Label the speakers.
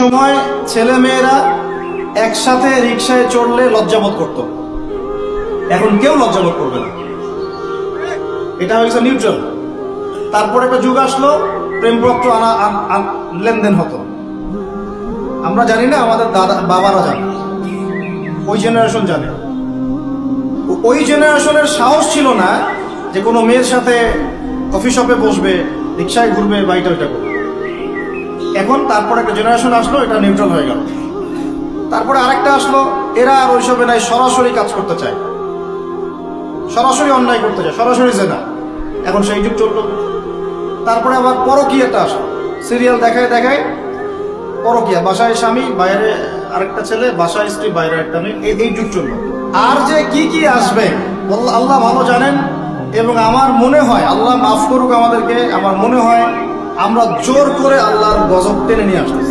Speaker 1: সময় ছেলে মেয়েরা একসাথে রিক্সায় চড়লে লজ্জাবোধ করত। এখন কেউ লজ্জাবোধ করবে না। এটা হয়েছে নিউট্রাল তারপর একটা যুগ আসলো, প্রেমপত্র আনা লেনদেন হতো। আমরা জানি না, আমাদের দাদা, বাবারা জানে। ওই জেনারেশন জানে। ওই জেনারেশনের সাহস ছিল না যে কোনো মেয়ের সাথে কফি শপে বসবে রিক্সায় ঘুরবে বা এটা ওইটা করবে। এখন তারপর একটা জেনারেশন আসলো, এটা নিউট্রাল হয়ে গেল। তারপরে আরেকটা আসলো, এরা আর ওইসবে নাই, সরাসরি কাজ করতে চায়। সরাসরি অন্যায় করতে চায়, সরাসরি জেনা। এখন সেই যুগ চলল। তারপরে আবার পরকীয়াটা আসলো। সিরিয়াল দেখায় দেখায় পরকিয়া, বাসায় স্বামী, বাইরে আরেকটা ছেলে, বাসায় স্ত্রী, বাইরে একটা মেয়ে, এই এই যুগ চলল। আর যে কি কি আসবে আল্লাহ ভালো জানেন, এবং আমার মনে হয়, আল্লাহ মাফ করুক আমাদেরকে, আমার মনে হয় আমরা জোর করে আল্লাহর গজব টেনে নিয়ে আসতেছি।